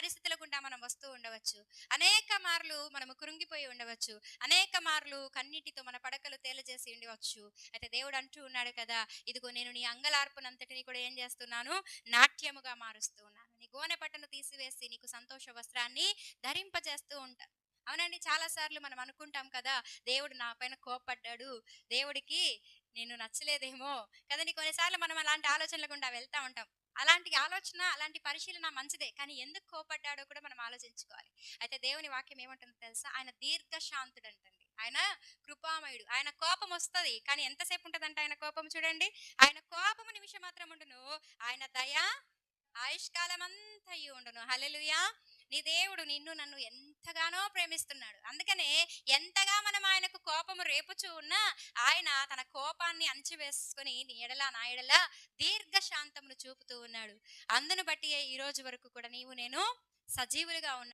పరిస్థితుల గుండా మనం వస్తూ ఉండవచ్చు. అనేక మార్లు మనము కురుంగిపోయి ఉండవచ్చు. అనేక మార్లు కన్నీటితో మన పడకలు తేలజేసి ఉండవచ్చు. అయితే దేవుడు అంటూ ఉన్నాడు కదా ఇదిగో నేను నీ అంగలార్పునంతటిని కూడా ఏం చేస్తున్నాను? నాట్యముగా మారుస్తూ ఉన్నాను. నీ గోనె పట్టను తీసివేసి నీకు సంతోష వస్త్రాన్ని ధరింపజేస్తూ ఉంటా. అవునండి చాలా సార్లు మనం అనుకుంటాం కదా దేవుడు నా పైన కోపడ్డాడు దేవుడికి నేను నచ్చలేదేమో కదండి. కొన్నిసార్లు మనం అలాంటి ఆలోచనలు గుండా వెళ్తా ఉంటాం. అలాంటి ఆలోచన అలాంటి పరిశీలన మంచిదే కానీ ఎందుకు కోపడ్డాడో కూడా మనం ఆలోచించుకోవాలి. అయితే దేవుని వాక్యం ఏమంటుందో తెలుసా? ఆయన దీర్ఘశాంతుడు అంటండి ఆయన కృపామయుడు. ఆయన కోపం వస్తుంది కానీ ఎంతసేపు ఉంటుందంటే ఆయన కోపం చూడండి. ఆయన కోపము నిమిషం మాత్రం ఉండును. ఆయన దయ ఆయుష్కాలం అంతయు ఉండును. హలెలుయా నీ దేవుడు నిన్ను నన్ను ఎంతగానో ప్రేమిస్తున్నాడు. అందుకనే ఎంతగా మనం ఆయన తన కోపాన్ని అణచివేసుకొని నీ ఎడల నా ఎడల దీర్ఘశాంతమును చూపుతూ ఉన్నాడు. అందును బట్టి ఈ రోజు వరకు కూడా నీవు నేను సజీవులుగా ఉన్నాను